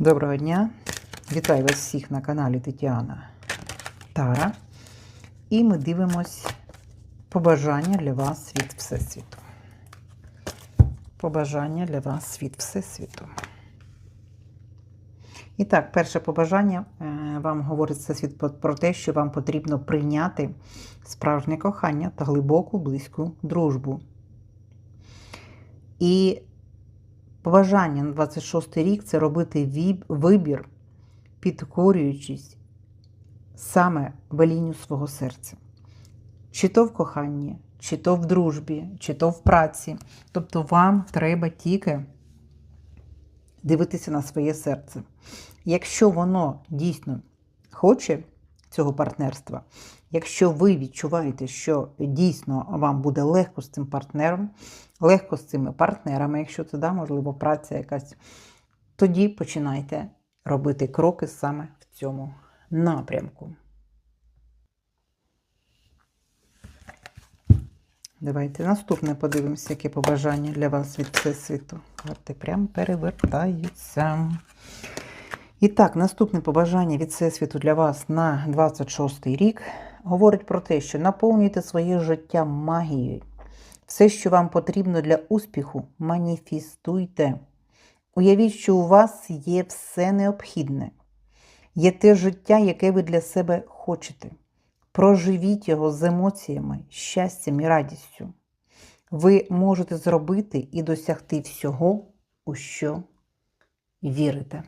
Доброго дня! Вітаю вас всіх на каналі Тетяна Тара. І ми дивимось побажання для вас від Всесвіту. Побажання для вас від Всесвіту. І так, перше побажання е, вам говорить про- про те, що вам потрібно прийняти справжнє кохання та глибоку близьку дружбу. І Побажання на 26 рік це робити вибір, підкорюючись саме велінню свого серця. Чи то в коханні, чи то в дружбі, чи то в праці. Тобто вам треба тільки дивитися на своє серце. Якщо воно дійсно хоче цього партнерства, якщо ви відчуваєте, що дійсно вам буде легко з цим партнером, легко з цими партнерами, якщо це да, можливо, праця якась, тоді починайте робити кроки саме в цьому напрямку. Давайте наступне подивимося, яке побажання для вас від Всесвіту. Карти прям перевертаються. І так, наступне побажання від Всесвіту для вас на 26 рік говорить про те, що наповнюйте своє життя магією. Все, що вам потрібно для успіху, маніфестуйте. Уявіть, що у вас є все необхідне, є те життя, яке ви для себе хочете. Проживіть його з емоціями, щастям і радістю. Ви можете зробити і досягти всього, у що вірите.